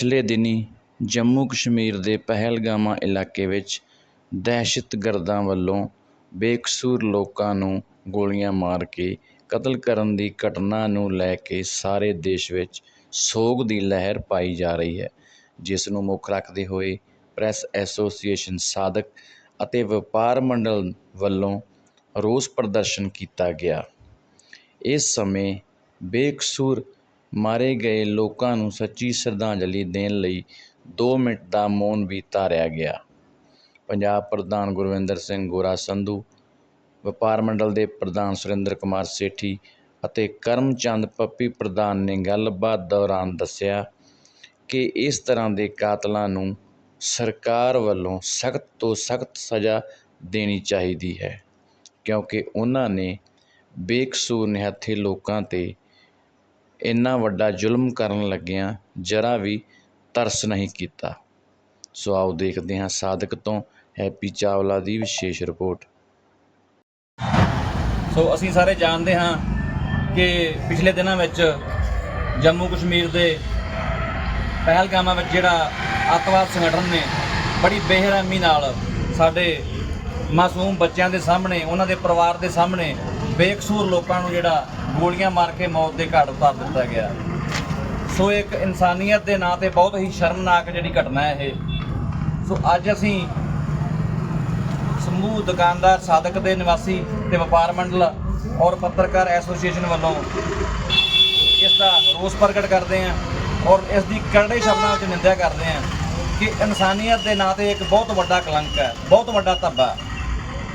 ਪਿਛਲੇ ਦਿਨੀਂ ਜੰਮੂ ਕਸ਼ਮੀਰ ਦੇ ਪਹਿਲਗਾਮਾ ਇਲਾਕੇ ਵਿੱਚ ਦਹਿਸ਼ਤਗਰਦਾਂ ਵੱਲੋਂ ਬੇਕਸੂਰ ਲੋਕਾਂ ਨੂੰ ਗੋਲੀਆਂ ਮਾਰ ਕੇ ਕਤਲ ਕਰਨ ਦੀ ਘਟਨਾ ਨੂੰ ਲੈ ਕੇ ਸਾਰੇ ਦੇਸ਼ ਵਿੱਚ ਸੋਗ ਦੀ ਲਹਿਰ ਪਾਈ ਜਾ ਰਹੀ ਹੈ, ਜਿਸ ਨੂੰ ਮੁੱਖ ਰੱਖਦੇ ਹੋਏ ਪ੍ਰੈਸ ਐਸੋਸੀਏਸ਼ਨ ਸਾਧਕ ਅਤੇ ਵਪਾਰ ਮੰਡਲ ਵੱਲੋਂ ਰੋਸ ਪ੍ਰਦਰਸ਼ਨ ਕੀਤਾ ਗਿਆ। ਇਸ ਸਮੇਂ ਬੇਕਸੂਰ ਮਾਰੇ ਗਏ ਲੋਕਾਂ ਨੂੰ ਸੱਚੀ ਸ਼ਰਧਾਂਜਲੀ ਦੇਣ ਲਈ ਦੋ ਮਿੰਟ ਦਾ ਮੌਨ ਵੀ ਧਾਰਿਆ ਗਿਆ। ਪੰਜਾਬ ਪ੍ਰਧਾਨ ਗੁਰਵਿੰਦਰ ਸਿੰਘ ਗੋਰਾ ਸੰਧੂ, ਵਪਾਰ ਮੰਡਲ ਦੇ ਪ੍ਰਧਾਨ ਸੁਰਿੰਦਰ ਕੁਮਾਰ ਸੇਠੀ ਅਤੇ ਕਰਮਚੰਦ ਪੱਪੀ ਪ੍ਰਧਾਨ ਨੇ ਗੱਲਬਾਤ ਦੌਰਾਨ ਦੱਸਿਆ ਕਿ ਇਸ ਤਰ੍ਹਾਂ ਦੇ ਕਾਤਲਾਂ ਨੂੰ ਸਰਕਾਰ ਵੱਲੋਂ ਸਖਤ ਤੋਂ ਸਖਤ ਸਜ਼ਾ ਦੇਣੀ ਚਾਹੀਦੀ ਹੈ, ਕਿਉਂਕਿ ਉਹਨਾਂ ਨੇ ਬੇਕਸੂਰ ਨਿਹੱਥੇ ਲੋਕਾਂ 'ਤੇ ਇੰਨਾ ਵੱਡਾ ਜ਼ੁਲਮ ਕਰਨ ਲੱਗਿਆਂ ਜਰਾ ਵੀ ਤਰਸ ਨਹੀਂ ਕੀਤਾ। ਸੋ ਆਓ ਦੇਖਦੇ ਹਾਂ ਸਾਦਕ ਤੋਂ ਹੈਪੀ ਚਾਵਲਾ ਦੀ ਵਿਸ਼ੇਸ਼ ਰਿਪੋਰਟ। ਸੋ ਅਸੀਂ ਸਾਰੇ ਜਾਣਦੇ ਹਾਂ ਕਿ ਪਿਛਲੇ ਦਿਨਾਂ ਵਿੱਚ ਜੰਮੂ ਕਸ਼ਮੀਰ ਦੇ ਪਹਿਲਗਾਮਾਂ ਵਿੱਚ ਜਿਹੜਾ ਅੱਤਵਾਦ ਸੰਗਠਨ ਨੇ ਬੜੀ ਬੇਰਹਿਮੀ ਨਾਲ ਸਾਡੇ ਮਾਸੂਮ ਬੱਚਿਆਂ ਦੇ ਸਾਹਮਣੇ, ਉਹਨਾਂ ਦੇ ਪਰਿਵਾਰ ਦੇ ਸਾਹਮਣੇ ਬੇਕਸੂਰ ਲੋਕਾਂ ਨੂੰ ਜਿਹੜਾ ਗੋਲੀਆਂ ਮਾਰ ਕੇ ਮੌਤ ਦੇ ਘਾਟ ਉਤਾਰ ਦਿੱਤਾ ਗਿਆ। ਸੋ ਇੱਕ ਇਨਸਾਨੀਅਤ ਦੇ ਨਾਂ ਤੇ ਬਹੁਤ ਹੀ ਸ਼ਰਮਨਾਕ ਜਿਹੜੀ ਘਟਨਾ ਹੈ ਇਹ। ਸੋ ਅੱਜ ਅਸੀਂ ਸਮੂਹ ਦੁਕਾਨਦਾਰ ਸਾਧਕ ਦੇ ਨਿਵਾਸੀ ਤੇ ਵਪਾਰ ਮੰਡਲ ਔਰ ਪੱਤਰਕਾਰ ਐਸੋਸੀਏਸ਼ਨ ਵੱਲੋਂ ਇਸ ਦਾ ਰੋਸ ਪ੍ਰਗਟ ਕਰਦੇ ਹਾਂ ਔਰ ਇਸ ਦੀ ਕਰੜੇ ਸ਼ਬਦਾਂ ਵਿੱਚ ਨਿੰਦਿਆ ਕਰਦੇ ਹਾਂ ਕਿ ਇਨਸਾਨੀਅਤ ਦੇ ਨਾਂ ਤੇ ਇੱਕ ਬਹੁਤ ਵੱਡਾ ਕਲੰਕ ਹੈ, ਬਹੁਤ ਵੱਡਾ ਧੱਬਾ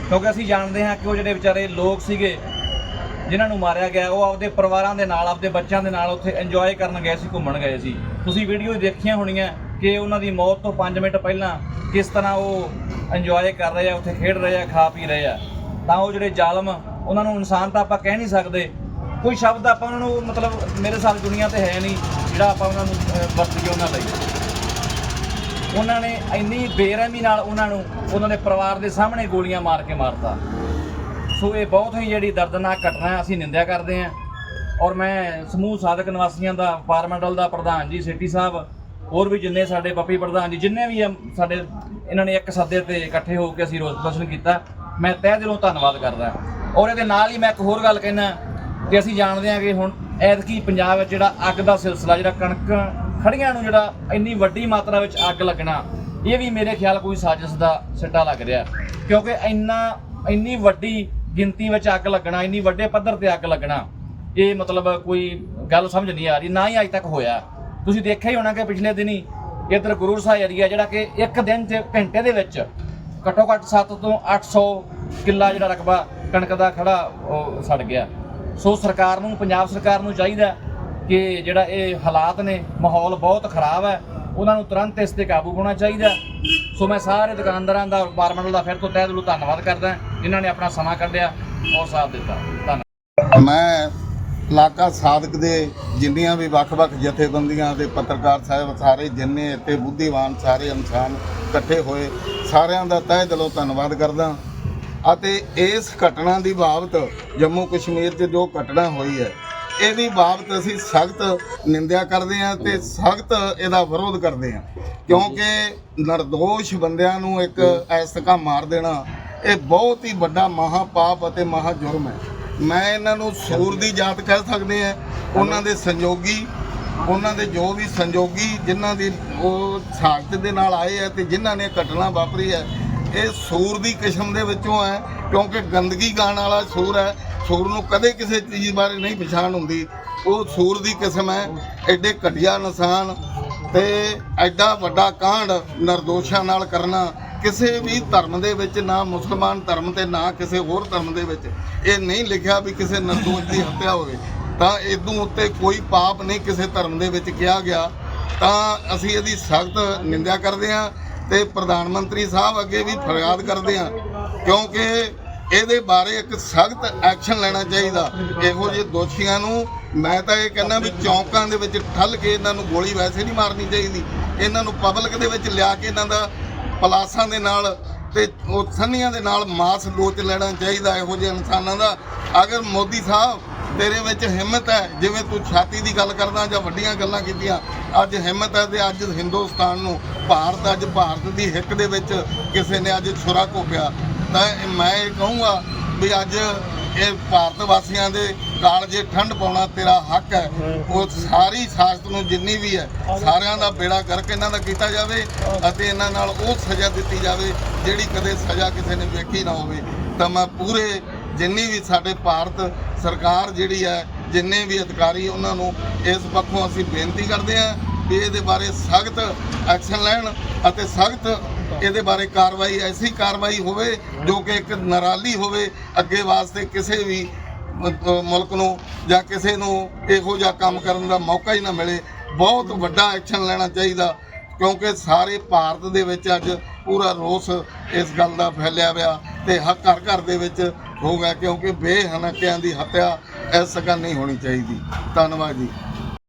ਕਿਉਂਕਿ ਅਸੀਂ ਜਾਣਦੇ ਹਾਂ ਕਿ ਉਹ ਜਿਹੜੇ ਵਿਚਾਰੇ ਲੋਕ ਸੀਗੇ ਜਿਨ੍ਹਾਂ ਨੂੰ ਮਾਰਿਆ ਗਿਆ ਉਹ ਆਪਦੇ ਪਰਿਵਾਰਾਂ ਦੇ ਨਾਲ ਆਪਦੇ ਬੱਚਿਆਂ ਦੇ ਨਾਲ ਉੱਥੇ ਇੰਜੋਏ ਕਰਨ ਗਏ ਸੀ ਘੁੰਮਣ ਗਏ ਸੀ। ਤੁਸੀਂ ਵੀਡੀਓ ਦੇਖੀਆਂ ਹੋਣੀਆਂ ਕਿ ਉਹਨਾਂ ਦੀ ਮੌਤ ਤੋਂ 5 ਮਿੰਟ ਪਹਿਲਾਂ ਕਿਸ ਤਰ੍ਹਾਂ ਉਹ ਇੰਜੋਏ ਕਰ ਰਹੇ ਆ ਉੱਥੇ ਖੇਡ ਰਹੇ ਆ ਖਾ ਪੀ ਰਹੇ ਆ। ਤਾਂ ਉਹ ਜਿਹੜੇ ਜ਼ਾਲਮ ਉਹਨਾਂ ਨੂੰ ਇਨਸਾਨ ਤਾਂ ਆਪਾਂ ਕਹਿ ਨਹੀਂ ਸਕਦੇ। ਕੋਈ ਸ਼ਬਦ ਆਪਾਂ ਉਹਨਾਂ ਨੂੰ ਮਤਲਬ ਮੇਰੇ ਸਾਲ ਦੁਨੀਆ ਤੇ ਹੈ ਨਹੀਂ ਜਿਹੜਾ ਆਪਾਂ ਉਹਨਾਂ ਨੂੰ ਅਹ, ਵਰਤੀਏ ਉਹਨਾਂ ਲਈ। ਉਹਨਾਂ ਨੇ ਇੰਨੀ ਬੇਰਹਿਮੀ ਨਾਲ ਉਹਨਾਂ ਨੂੰ ਉਹਨਾਂ ਦੇ ਪਰਿਵਾਰ ਦੇ ਸਾਹਮਣੇ ਗੋਲੀਆਂ ਮਾਰ ਕੇ ਮਾਰਤਾ। ਸੋ ਇਹ ਬਹੁਤ ਹੀ ਜਿਹੜੀ ਦਰਦਨਾਕ ਘਟਨਾ ਹੈ, ਅਸੀਂ ਨਿੰਦਿਆ ਕਰਦੇ ਹਾਂ। ਔਰ ਮੈਂ ਸਮੂਹ ਸਾਧਕ ਨਿਵਾਸੀਆਂ ਦਾ ਵਪਾਰ ਦਾ ਪ੍ਰਧਾਨ ਜੀ ਸਿੱਟੀ ਸਾਹਿਬ, ਹੋਰ ਵੀ ਜਿੰਨੇ ਸਾਡੇ ਪੱਪੀ ਪ੍ਰਧਾਨ ਜੀ, ਜਿੰਨੇ ਵੀ ਸਾਡੇ, ਇਹਨਾਂ ਨੇ ਇੱਕ ਸੱਦੇ ਤੇ ਇਕੱਠੇ ਹੋ ਕੇ ਅਸੀਂ ਰੋਸ ਪ੍ਰਦਰਸ਼ਨ ਕੀਤਾ। ਮੈਂ ਤਹਿ ਦਿਲੋਂ ਧੰਨਵਾਦ ਕਰਦਾ ਔਰ ਇਹਦੇ ਨਾਲ ਹੀ ਮੈਂ ਇੱਕ ਹੋਰ ਗੱਲ ਕਹਿਣਾ ਕਿ ਅਸੀਂ ਜਾਣਦੇ ਹਾਂ ਕਿ ਹੁਣ ਐਤਕੀ ਪੰਜਾਬ ਵਿੱਚ ਜਿਹੜਾ ਅੱਗ ਦਾ ਸਿਲਸਿਲਾ, ਜਿਹੜਾ ਕਣਕ ਖੜੀਆਂ ਨੂੰ ਜਿਹੜਾ ਇੰਨੀ ਵੱਡੀ ਮਾਤਰਾ ਵਿੱਚ ਅੱਗ ਲੱਗਣਾ, ਇਹ ਵੀ ਮੇਰੇ ਖਿਆਲ ਕੋਈ ਸਾਜ਼ਿਸ਼ ਦਾ ਸਿੱਟਾ ਲੱਗ ਰਿਹਾ। ਕਿਉਂਕਿ ਇੰਨਾ ਇੰਨੀ ਵੱਡੀ ਗਿਣਤੀ ਵਿੱਚ ਅੱਗ ਲੱਗਣਾ, ਇੰਨੀ ਵੱਡੇ ਪੱਧਰ ਤੇ ਅੱਗ ਲੱਗਣਾ, ਇਹ ਮਤਲਬ ਕੋਈ ਗੱਲ ਸਮਝ ਨਹੀਂ ਆ ਰਹੀ, ਨਾ ਹੀ ਅੱਜ ਤੱਕ ਹੋਇਆ। ਤੁਸੀਂ ਦੇਖਿਆ ਹੀ ਹੋਣਾ ਕਿ ਪਿਛਲੇ ਦਿਨੀ ਇੱਧਰ ਗੁਰੂ ਸਾਹਿਬ ਏਰੀਆ ਜਿਹੜਾ ਕਿ ਇੱਕ ਦਿਨ ਚ ਘੰਟੇ ਦੇ ਵਿੱਚ ਘੱਟੋ ਘੱਟ 7 ਤੋਂ 800 ਕਿੱਲਾ ਜਿਹੜਾ ਰਕਬਾ ਕਣਕ ਦਾ ਖੜਾ ਸੜ ਗਿਆ। ਸੋ ਸਰਕਾਰ ਨੂੰ, ਪੰਜਾਬ ਸਰਕਾਰ ਨੂੰ ਚਾਹੀਦਾ ਕਿ ਜਿਹੜਾ ਇਹ ਹਾਲਾਤ ਨੇ, ਮਾਹੌਲ ਬਹੁਤ ਖਰਾਬ ਹੈ। ਉਹਨਾਂ ਨੂੰ ਤੁਰੰਤ ਇਸ ਤੇ ਕਾਬੂ ਹੋਣਾ ਚਾਹੀਦਾ। ਸੋ ਮੈਂ ਸਾਰੇ ਦੁਕਾਨਦਾਰਾਂ ਦਾ ਵਪਾਰ ਦਾ ਫਿਰ ਤੋਂ ਤਹਿ ਦਿਲੋਂ ਧੰਨਵਾਦ ਕਰਦਾ ਜਿਨ੍ਹਾਂ ਨੇ ਆਪਣਾ ਸਮਾਂ ਕੱਢਿਆ ਔਰ ਸਾਥ ਦਿੱਤਾ। ਧੰਨਵਾਦ। ਮੈਂ ਇਲਾਕਾ ਸਾਧਕ ਦੇ ਜਿੰਨੀਆਂ ਵੀ ਵੱਖ-ਵੱਖ ਜਥੇਬੰਦੀਆਂ ਦੇ ਪੱਤਰਕਾਰ ਸਾਹਿਬ ਸਾਰੇ ਜਿੰਨੇ ਇੱਥੇ ਬੁੱਧੀਵਾਨ ਸਾਰੇ ਇਨਸਾਨ ਇਕੱਠੇ ਹੋਏ, ਸਾਰਿਆਂ ਦਾ ਤਹਿ ਦਿਲੋਂ ਧੰਨਵਾਦ ਕਰਦਾ ਅਤੇ ਇਸ ਘਟਨਾ ਦੀ ਬਾਬਤ ਜੰਮੂ ਕਸ਼ਮੀਰ 'ਚ ਜੋ ਘਟਨਾ ਹੋਈ ਹੈ ਇਹਦੀ ਬਾਬਤ ਅਸੀਂ ਸਖਤ ਨਿੰਦਿਆ ਕਰਦੇ ਹਾਂ ਤੇ ਸਖਤ ਇਹਦਾ ਵਿਰੋਧ ਕਰਦੇ ਹਾਂ। ਕਿਉਂਕਿ ਨਿਰਦੋਸ਼ ਬੰਦਿਆਂ ਨੂੰ ਇੱਕ ਐਸਕਾ ਮਾਰ ਦੇਣਾ, ਇਹ ਬਹੁਤ ਹੀ ਵੱਡਾ ਮਹਾਪਾਪ ਅਤੇ ਮਹਾ ਜੁਰਮ ਹੈ। ਮੈਂ ਇਹਨਾਂ ਨੂੰ ਸੂਰ ਦੀ ਜਾਤ ਕਹਿ ਸਕਦੇ ਆ ਉਹਨਾਂ ਦੇ ਸੰਯੋਗੀ ਉਹਨਾਂ ਦੇ ਜੋ ਵੀ ਸੰਯੋਗੀ ਜਿਨ੍ਹਾਂ ਦੀ ਉਹ ਸਾਖਤ ਦੇ ਨਾਲ ਆਏ ਆ ਤੇ ਜਿਨ੍ਹਾਂ ਨੇ ਘਟਨਾ ਵਾਪਰੀ ਹੈ, ਇਹ ਸੂਰ ਦੀ ਕਿਸਮ ਦੇ ਵਿੱਚੋਂ ਹੈ, ਕਿਉਂਕਿ ਗੰਦਗੀ ਗਾਣ ਵਾਲਾ ਸੂਰ ਹੈ। ਸੂਰ ਨੂੰ ਕਦੇ ਕਿਸੇ ਚੀਜ਼ ਬਾਰੇ ਨਹੀਂ ਪਛਾਣ ਹੁੰਦੀ। ਉਹ ਸੂਰ ਦੀ ਕਿਸਮ ਹੈ, ਐਡੇ ਘਟੀਆ ਇਨਸਾਨ ਤੇ ਐਡਾ ਵੱਡਾ ਕਾਂਡ ਨਿਰਦੋਸ਼ਾਂ ਨਾਲ ਕਰਨਾ, ਕਿਸੇ ਵੀ ਧਰਮ ਦੇ ਵਿੱਚ, ਨਾ ਮੁਸਲਮਾਨ ਧਰਮ ਤੇ, ਨਾ ਕਿਸੇ ਹੋਰ ਧਰਮ ਦੇ ਵਿੱਚ, ਇਹ ਨਹੀਂ ਲਿਖਿਆ ਵੀ ਕਿਸੇ ਨਿਰਦੋਸ਼ ਦੀ ਹੱਤਿਆ ਹੋਵੇ। ਤਾਂ ਇਦੋਂ ਉੱਤੇ ਕੋਈ ਪਾਪ ਨਹੀਂ ਕਿਸੇ ਧਰਮ ਦੇ ਵਿੱਚ ਕਿਹਾ ਗਿਆ। ਤਾਂ ਅਸੀਂ ਇਹਦੀ ਸਖਤ ਨਿੰਦਿਆ ਕਰਦੇ ਹਾਂ ਤੇ ਪ੍ਰਧਾਨ ਮੰਤਰੀ ਸਾਹਿਬ ਅੱਗੇ ਵੀ ਫਰਿਆਦ ਕਰਦੇ ਹਾਂ, ਕਿਉਂਕਿ ਇਹਦੇ ਬਾਰੇ ਇੱਕ ਸਖਤ ਐਕਸ਼ਨ ਲੈਣਾ ਚਾਹੀਦਾ। ਇਹੋ ਜਿਹੇ ਦੋਸ਼ੀਆਂ ਨੂੰ ਮੈਂ ਤਾਂ ਇਹ ਕਹਿੰਦਾ ਵੀ ਚੌਂਕਾਂ ਦੇ ਵਿੱਚ ਠੱਲ ਕੇ ਇਹਨਾਂ ਨੂੰ ਗੋਲੀ ਵੈਸੇ ਨਹੀਂ ਮਾਰਨੀ ਚਾਹੀਦੀ। ਇਹਨਾਂ ਨੂੰ ਪਬਲਿਕ ਦੇ ਵਿੱਚ ਲਿਆ ਕੇ ਇਹਨਾਂ ਦਾ ਪਲਾਸਾਂ ਦੇ ਨਾਲ ਤੇ ਉਹ ਸੰਨੀਆਂ ਦੇ ਨਾਲ ਮਾਸ ਲੋਚ ਲੈਣਾ ਚਾਹੀਦਾ ਇਹੋ ਜਿਹੇ ਇਨਸਾਨਾਂ ਦਾ। ਅਗਰ ਮੋਦੀ ਸਾਹਿਬ ਤੇਰੇ ਵਿੱਚ ਹਿੰਮਤ ਹੈ, ਜਿਵੇਂ ਤੂੰ ਛਾਤੀ ਦੀ ਗੱਲ ਕਰਦਾ ਜਾਂ ਵੱਡੀਆਂ ਗੱਲਾਂ ਕੀਤੀਆਂ, ਅੱਜ ਹਿੰਮਤ ਹੈ ਤੇ ਅੱਜ ਹਿੰਦੁਸਤਾਨ ਨੂੰ, ਭਾਰਤ ਅੱਜ ਭਾਰਤ ਦੀ ਹਿੱਕ ਦੇ ਵਿੱਚ ਕਿਸੇ ਨੇ ਅੱਜ ਛੁਰਾ ਘੋਪਿਆ। ਤਾਂ ਮੈਂ ਇਹ ਕਹੂੰਗਾ ਵੀ ਅੱਜ ਇਹ ਭਾਰਤ ਵਾਸੀਆਂ ਦੇ ਕਾਲਜੇ ਠੰਡ ਪਾਉਣਾ ਤੇਰਾ ਹੱਕ ਹੈ, ਉਹ ਸਾਰੀ ਸਾਸਤ ਨੂੰ ਜਿੰਨੀ ਵੀ ਹੈ, ਸਾਰਿਆਂ ਦਾ ਬੇੜਾ ਕਰਕੇ ਇਹਨਾਂ ਦਾ ਕੀਤਾ ਜਾਵੇ ਅਤੇ ਇਹਨਾਂ ਨਾਲ ਉਹ ਸਜ਼ਾ ਦਿੱਤੀ ਜਾਵੇ ਜਿਹੜੀ ਕਦੇ ਸਜ਼ਾ ਕਿਸੇ ਨੇ ਵੇਖੀ ਨਾ ਹੋਵੇ। ਤਾਂ ਮੈਂ ਪੂਰੇ ਜਿੰਨੀ ਵੀ ਸਾਡੇ ਭਾਰਤ ਸਰਕਾਰ ਜਿਹੜੀ ਹੈ, ਜਿੰਨੇ ਵੀ ਅਧਿਕਾਰੀ ਉਹਨਾਂ ਨੂੰ ਇਸ ਪੱਖੋਂ ਅਸੀਂ ਬੇਨਤੀ ਕਰਦੇ ਹਾਂ ਵੀ ਇਹਦੇ ਬਾਰੇ ਸਖਤ ਐਕਸ਼ਨ ਲੈਣ ਅਤੇ ਸਖਤ ਇਹਦੇ ਬਾਰੇ ਕਾਰਵਾਈ, ਐਸੀ ਕਾਰਵਾਈ ਹੋਵੇ ਜੋ ਕਿ ਇੱਕ ਨਰਾਲੀ ਹੋਵੇ ਅੱਗੇ ਵਾਸਤੇ ਕਿਸੇ ਵੀ ਮੁਲਕ ਨੂੰ ਜਾਂ ਕਿਸੇ ਨੂੰ ਇਹੋ ਜਿਹਾ ਕੰਮ ਕਰਨ ਦਾ ਮੌਕਾ ਹੀ ਨਾ ਮਿਲੇ। ਬਹੁਤ ਵੱਡਾ ਐਕਸ਼ਨ ਲੈਣਾ ਚਾਹੀਦਾ, ਕਿਉਂਕਿ ਸਾਰੇ ਭਾਰਤ ਦੇ ਵਿੱਚ ਅੱਜ ਪੂਰਾ ਰੋਸ ਇਸ ਗੱਲ ਦਾ ਫੈਲਿਆ ਹੋਇਆ ਤੇ ਹਰ ਘਰ ਘਰ ਦੇ ਵਿੱਚ ਹੋ ਗਿਆ, ਕਿਉਂਕਿ ਬੇਹਨਕਿਆਂ ਦੀ ਹੱਤਿਆ ਇਸ ਸਗਾ ਨਹੀਂ ਹੋਣੀ ਚਾਹੀਦੀ। ਧੰਨਵਾਦ ਜੀ।